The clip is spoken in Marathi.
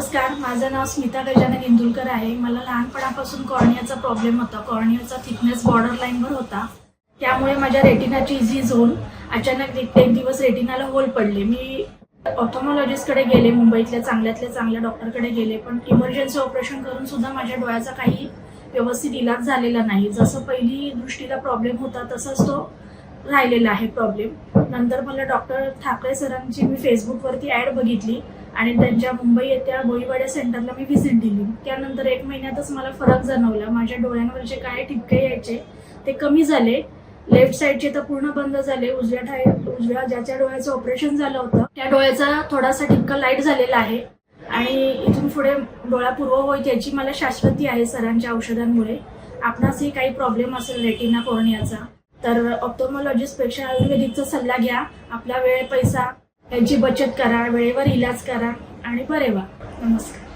नमस्कार माझं नाव स्मिता गजानन इंदुलकर आहे. मला लहानपणापासून कॉर्नियाचा प्रॉब्लेम होता. कॉर्नियाचा थिकनेस बॉर्डर लाईनवर होता. त्यामुळे माझ्या रेटिनाची इझी झोन अचानक एक एक दिवस रेटिनाला होल पडले. मी ऑथोमॉलॉजिस्टकडे गेले मुंबईतल्या चांगल्यातल्या चांगल्या डॉक्टरकडे गेले पण इमर्जन्सी ऑपरेशन करून सुद्धा माझ्या डोळ्याचा काही व्यवस्थित इलाज झालेला नाही. जसं पहिली दृष्टीला प्रॉब्लेम होता तसाच तो राहिलेला आहे प्रॉब्लेम नंतर मला डॉक्टर ठाकरे सरांची मी फेसबुकवरती ॲड बघितली. आणि त्यांच्या मुंबई येत्या बोईवाड्या सेंटरला मी व्हिजिट दिली. त्यानंतर एक महिन्यातच मला फरक जाणवला. माझ्या डोळ्यांवरचे काय ठिपके यायचे ते कमी झाले. लेफ्ट साईडचे तर पूर्ण बंद झाले. उजव्या ठाय उजव्या ज्याच्या डोळ्याचं ऑपरेशन झालं होतं त्या डोळ्याचा थोडासा ठिपका लाइट झालेला आहे. आणि इथून पुढे डोळा पूर्व होईल याची मला शाश्वती आहे सरांच्या औषधांमुळे. आपणासही काही प्रॉब्लेम असेल रेटिना कोर्नियाचा तर ऑप्टोमॉलॉजिस्टपेक्षा आयुर्वेदिकचा सल्ला घ्या. आपला वेळ पैसा त्यांची बचत करा वेळेवर इलाज करा आणि बरे व्हा. नमस्कार.